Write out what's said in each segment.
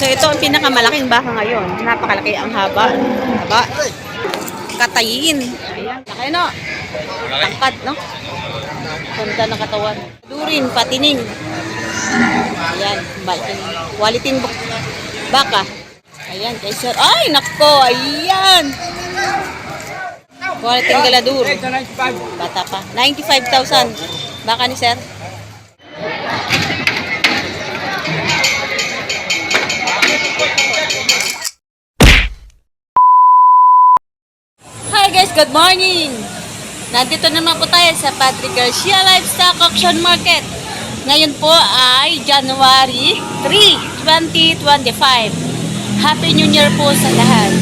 So ito ang pinakamalaking baka ngayon. Napakalaki ang haba. Haba. Katayin. Ayan. Laki no? Tangkad, no? Ganda ng katawan. Durin, patining. Ayan. Quality baka. Ayan, kay sir. Ay, nako. Ayan. Quality ng galadur. Bata pa. 95,000. Baka ni sir. Good morning! Nandito naman po tayo sa Patrick Garcia Livestock Auction Market. Ngayon po ay January 3, 2025. Happy New Year po sa lahat.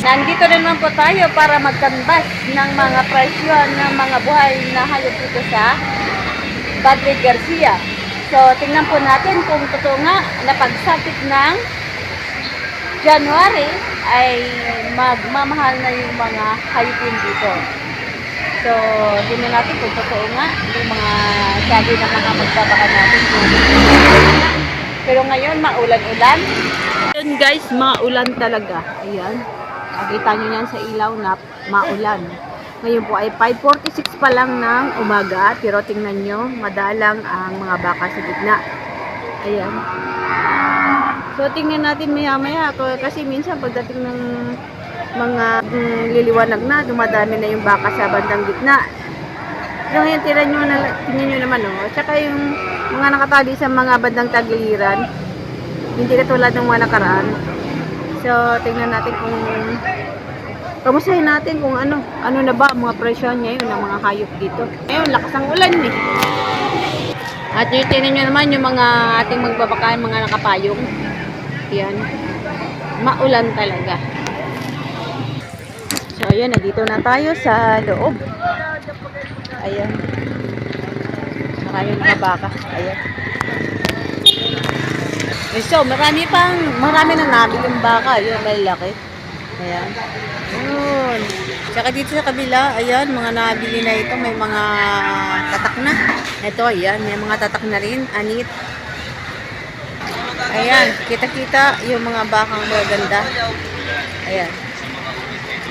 Nandito naman po tayo para magkanbas ng mga presyo ng mga buhay na hayop dito sa Patrick Garcia. So, tingnan po natin kung totoo nga na pagsapit ng January ay magmamahal na yung mga hayupin dito. So, tingnan natin kung totoo nga yung mga sabi ng mga magbabaka natin. Pero ngayon, maulan-ulan. Yun guys, maulan talaga. Ayan. Nakita nyo yan sa ilaw na maulan. Ngayon po ay 5.46 pa lang ng umaga. Pero tingnan nyo, madalang ang mga baka sa gitna. Ayan. So, tingnan natin maya-maya. Kasi minsan pagdating ng mga mm, liliwanag na, dumadami na yung baka sa bandang gitna. So, ngayon, tira nyo na, tingnan nyo naman, oh. Tsaka yung mga nakatali sa mga bandang tagiliran, hindi katulad ng mga nakaraan. So, tingnan natin kung Kamustahin natin kung ano, ano na ba mga presyo ngayon ng mga hayop dito. Ngayon, lakas ang ulan eh. At yung tinan nyo naman yung mga ating magbabakayan, mga nakapayong. Yan. Maulan talaga. So, ayan, nandito na tayo sa loob. Ayan. Maraming mga baka. Ayan. So, marami pang, marami na nabili yung baka. Yun, malalaki. Ayan. Yun. Tsaka dito sa kabila, ayan, mga nabili na ito. May mga tatak na. Ito, ayan, may mga tatak na rin. Anit. Ayan, kita-kita yung mga bakang magaganda. Ayan.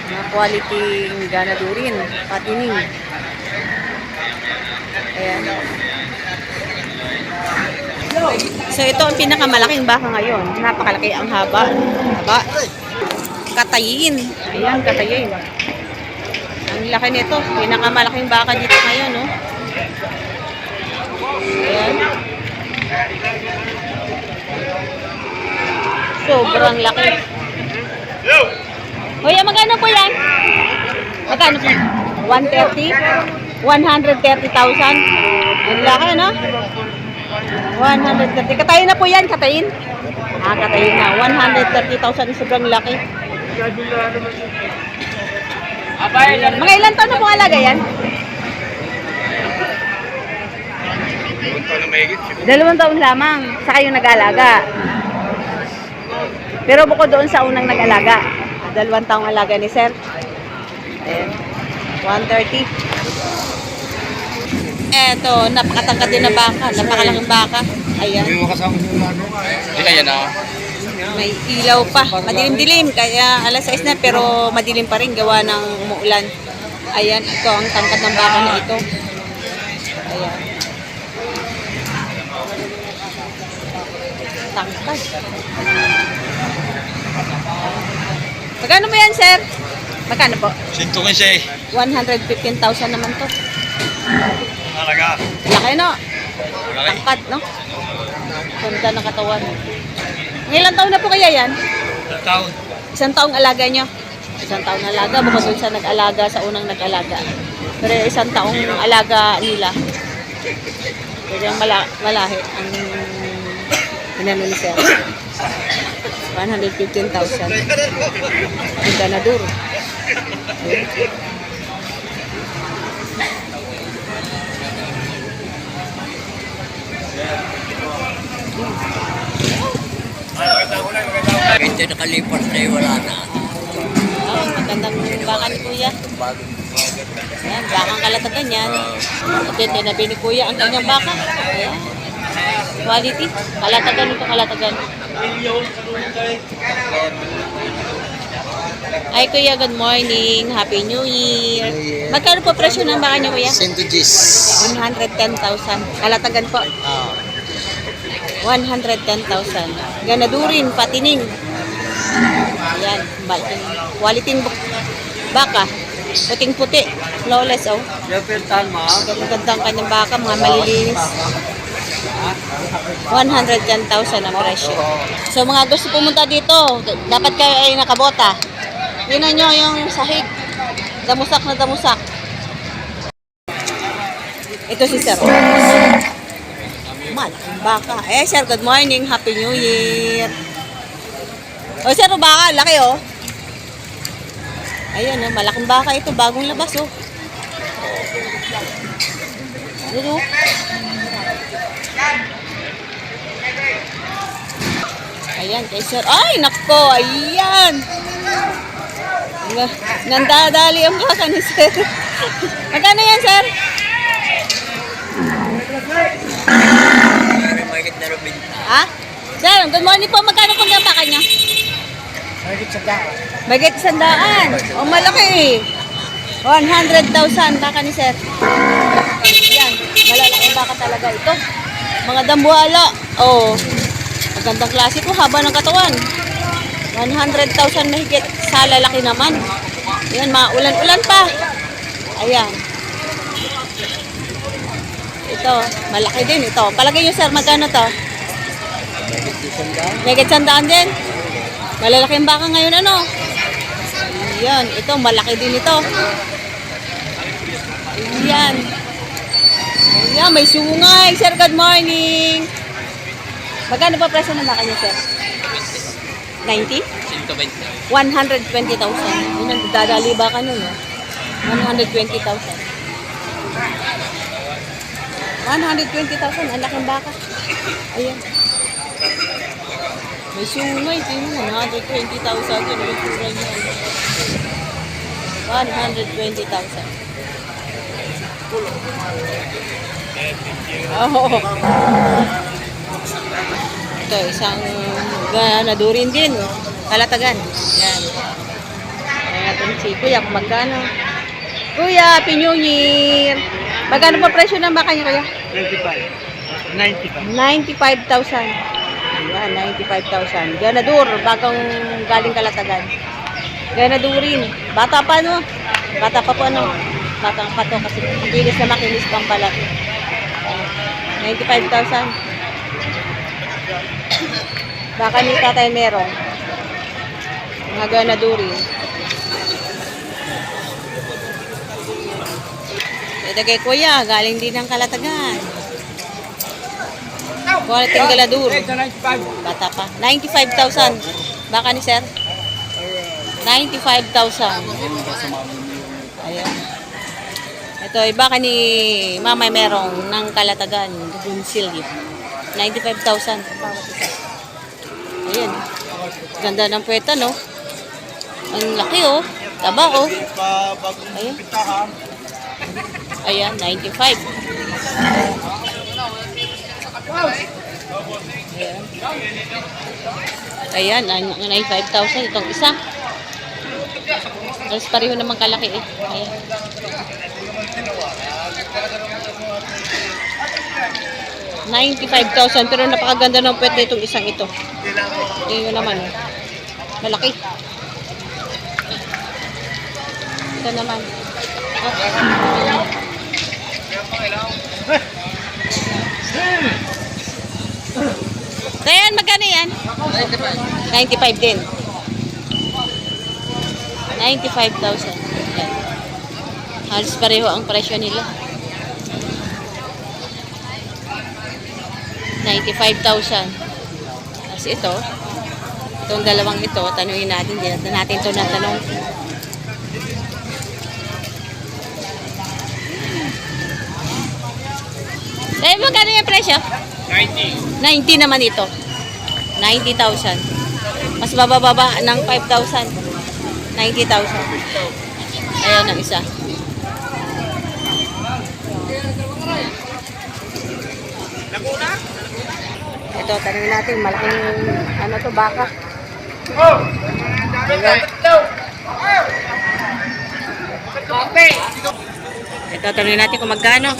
Mga quality ganadurin, patining. Ayan. So ito ang pinakamalaking baka ngayon. Napakalaki ang haba. Haba. Katayin. Ayan, katayin. Ang laki nito. Pinakamalaking baka dito ngayon, no? Ayan. Sobrang laki. Kuya, magkano po yan? Magkano po? 130? 130,000? Ang laki, no? 130. Katayin na po yan, katayin. Ah, katayin na. 130,000. Sobrang laki. Mga ilan taon na pong alaga yan? Dalawang taon lamang. Saka yung nag-alaga. Pero bukod doon sa unang nag-alaga. Dalawang taong alaga ni Sir. Ayan. 130. Eto, napakatangkad din na baka. Napakalaking baka. Ayan. Yung kasama nyo ano? Hindi kaya na. May ilaw pa. Madilim-dilim. Kaya alas 6 na pero madilim pa rin gawa ng umuulan. Ayan, ito ang tangkad ng baka na ito. Ayan. Tangkad. Magkano mo yan, sir? Magkano po? Sinto ko siya eh. 115,000 naman to. Talaga. Laki, no? Malaki. Tangkad, no? Ganda ng katawan. Ilang taon na po kaya yan? Taon. Isang taong alaga nyo? Isang taong alaga, bukod dun sa nag-alaga, sa unang nag-alaga. Pero isang taong alaga nila. Pero yung mala malahi, ang inano ni Sir. 115,000. Ang ganador. Ito nakalipas na wala na. Oh, magandang baka ni Kuya. Ayan, bakang kalatagan yan. Ito, tinabi ni Kuya ang kanyang baka. Ayan. Quality. Kalatagan ito, kalatagan. Ay, kuya, good morning. Happy New Year. Magkano po presyo ng baka niyo, kuya? Sentugis. 110,000. Kalatagan po. Ah, 110,000. Ganadurin, patining. Ayan, bal- quality baka. Puting-puti. Flawless, oh. Gandang kanyang baka, mga malilinis. 110,000 ang presyo. So mga gusto pumunta dito, dapat kayo ay nakabota. Tingnan nyo yung sahig. Damusak na damusak. Ito si Sir. Malaking baka. Eh, Sir, good morning. Happy New Year. O, Sir, yung baka. Laki, oh. Ayan, oh. Malaking baka ito. Bagong labas, oh. Oh. Ayan, kay Sir. Ay, nako. Ayan. Na- Nandadali ang baka ni Sir. Magkano yan, Sir? Ha? Sir, good morning po. Magkano po ang baka niya? Magit sandaan. O malaki. 100,000 baka ni Sir. Baka talaga ito. Mga dambuhala. Oh. Magandang klase po. Haba ng katawan. 100,000 mahigit. Sa lalaki naman. Yan, mga ulan-ulan pa. Ayan. Ito, malaki din ito. Palagay nyo sir, magkano to? Megit sandaan din. Malalaki ang baka ngayon ano? Ayan, ito malaki din ito. Ayan. Ayan, may sungay. Sir, good morning. Magkano pa presyo ng baka niyo, sir? 90? 120,000. Yun ang dadali baka nun, no? 120,000. 120,000. Ang laking baka. Ayan. May sungay. Tingnan mo. 120,000. Yun yung sungay niya. 120,000. Oo. Ito, isang ganadurin din. Kalatagan. Yan. Kaya natin si Kuya kung magkano. Kuya, Happy New Year! Magkano pa presyo ng baka niya, Kuya? 95. 95,000. Ayan, 95,000. Ganadur, bagong galing kalatagan. Ganadurin. Bata pa, no? Bata pa po, ano? Bata pa to kasi bilis na makinis pang balat. 95,000. Baka ni tatay merong. Mga ganadurin. Ito kay kuya, galing din ng kalatagan. Quality galadur. Bata pa. 95,000. Baka ni sir? 95,000. Ayan. Ito, iba ka ni Mama Merong ng Kalatagan, Dunsilip. 95,000. Bawat isa. Ayan. Ganda ng puweta, no? Ang laki, oh. Taba, oh. Ayan. Ayan, 95. Ayan. Ayan, ang 95,000 itong isa. Tapos pareho naman kalaki eh. Ayan. $95,000 pero napakaganda ng puwet nitong isang ito. Tingnan naman. oh. Malaki. Ito naman. Dayan, magkano yan? 95 din. 95,000. Halos pareho ang presyo nila. 95,000. Tapos ito, itong dalawang ito, tanungin natin, hindi natin natin ito natanong. Eh, magkano yung presyo? 90. 90 naman ito. 90,000. Mas bababa ng 5,000. 90,000. Ayan ang isa. Ito, tanongin natin, malaking, ano to, baka. Ito, tanongin natin kung magkano.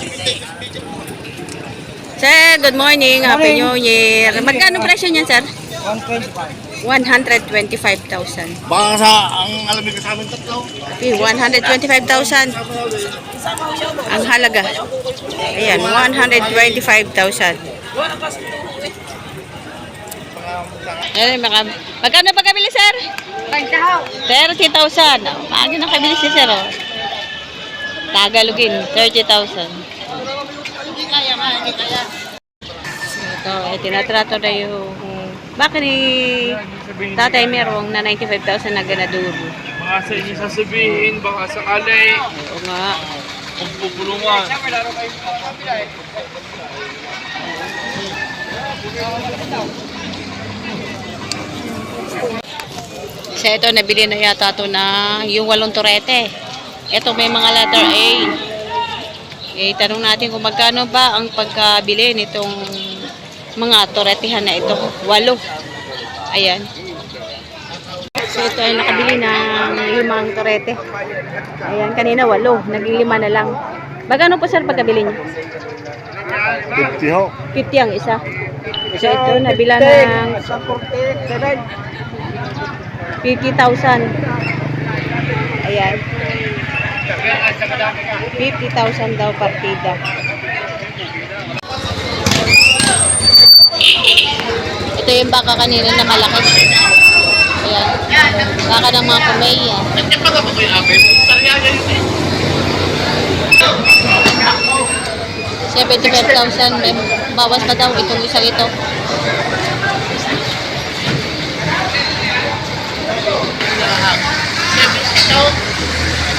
Sir, good morning. Happy New Year. Magkano presyo niyan, sir? 125. 125,000. Baka sa ang alam mo sa amin tatlo. Okay, 125,000. Ang halaga. Ayan, 125,000. Ayan, maka, magkano pa kabili, sir? 30,000. Oh, Paano na kabili si sir, oh? Tagalogin, 30,000. Ito, eh, tinatrato na yung... Bakit ni Tatay Merong na 95,000 na ganaduro? Mga sa inyo sasabihin, baka sakali Oo nga. kung pupulungan. So ito, nabili na yata to na yung walong torete. Ito may mga letter A. Eh, tanong natin kung magkano ba ang pagkabili nitong mga toretehan na ito. Walo. Ayan. So ito ay nakabili ng limang torete. Ayan, kanina walo. Naging lima na lang. Magkano po sir pagkabili niyo? 50 ho. 50 ang isa. So ito, nabila ng 50,000. Ayan. 50,000 daw partida. Yung baka kanina na malaki. Ayan. Baka ng mga kumeya. Nandiyan pa ba ko yung amin? Sariyaya yun eh. 75,000. May bawas pa daw itong isang ito.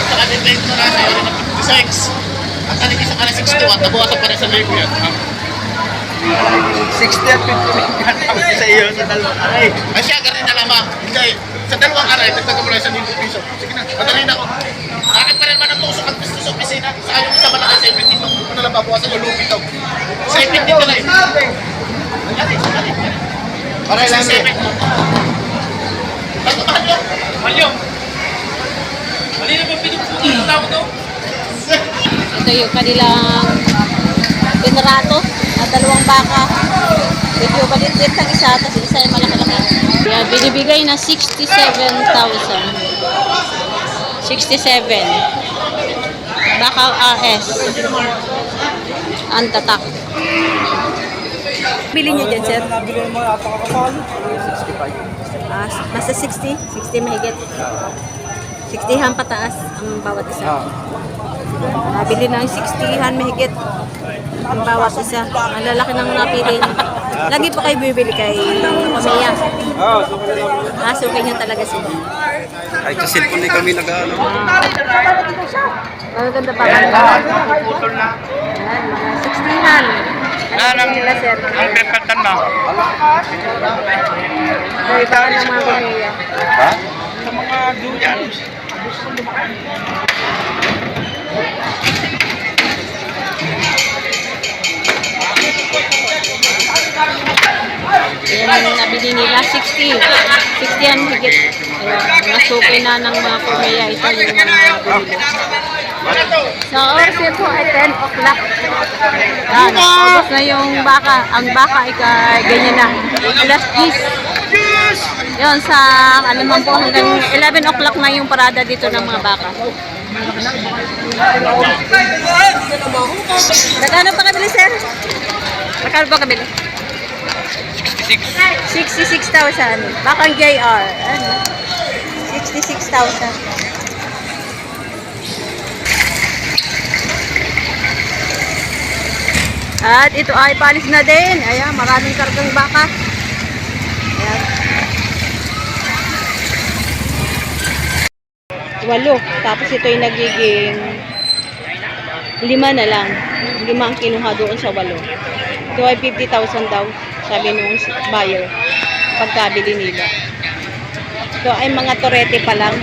Sa kanil na ito na sa iyo na 56. Ang kanil isa ka na 61, nabuwasan pa rin sa libo yan. Ha? 60 at 50 sa iyo sa dalawang aray. Ay siya, ganun na lamang. Hindi, sa dalawang aray, nagtaga mo lang sa 1,000 piso. Sige na, madali na ako. Akin pa rin man ang tusok at gusto sa opisina. Sa ayaw sa malaki sa 70 to. Ano lang babawasan yung lupi. Sa 70 ka na eh. Eh, ayan eh. Para lang eh. Bago mahal yun. Mahal yun. Mali na ba pinuputo ng tao to? Ito yung kanilang pinrato at dalawang baka. Medyo maliit ang isa, tapos isa ay malaki-laki. Kaya binibigay na 67,000. 67. Baka RS. Ang tatak. Bili niyo dyan, sir? Nabili mo yata ka kasali. 65. Ah, nasa 60? 60 mahigit. 60 han pataas ang bawat isa. Nabili na yung 60 han mahigit ang bawat isa. Ang lalaki ng napili niya. Lagi po kayo bibili kay. Oo, so kaya namin. Ah, so kanya talaga sila. Ay, sa cellphone ni kami nag-ano. Magaganda pa kanya. Putol na. Yan, mga 60 han. Ano Yan ang, nila, sir? ang pepatan iba ka ng mga Pamaya. Ha? Sa mga duyan. Yan ang nabili nila, 60. 60 yan higit. Ayan, nasuki na ng mga Pamaya. Ito yung mga binili. So, oras po ay 10 o'clock. Yan, ubos na yung baka. Ang baka ay ka- ganyan na. Alas 10. Yun, sa ano man po hanggang 11 o'clock na yung parada dito ng mga baka. Magkano pa kabili, sir? Magkano pa kabili? 66,000. Bakang JR. Ano? 66,000. At ito ay palis na din. Ayan, maraming kargang baka. Ayan. Walo. Tapos ito ay nagiging lima na lang. Lima ang kinuha doon sa walo. Ito ay 50,000 daw, sabi nung buyer, pagkabili nila. Ito ay mga torete pa lang.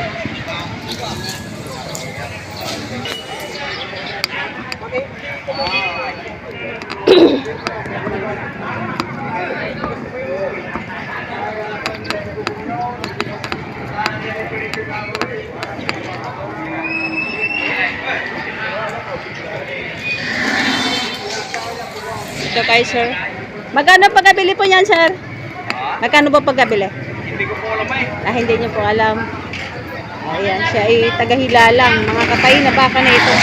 Ito kay sir. Magkano pagkabili po niyan, sir? Magkano ba pagkabili? Hindi ko po alam eh. Ah, hindi niyo po alam. Ayan, siya ay tagahilalang. Mga katay na baka na ito.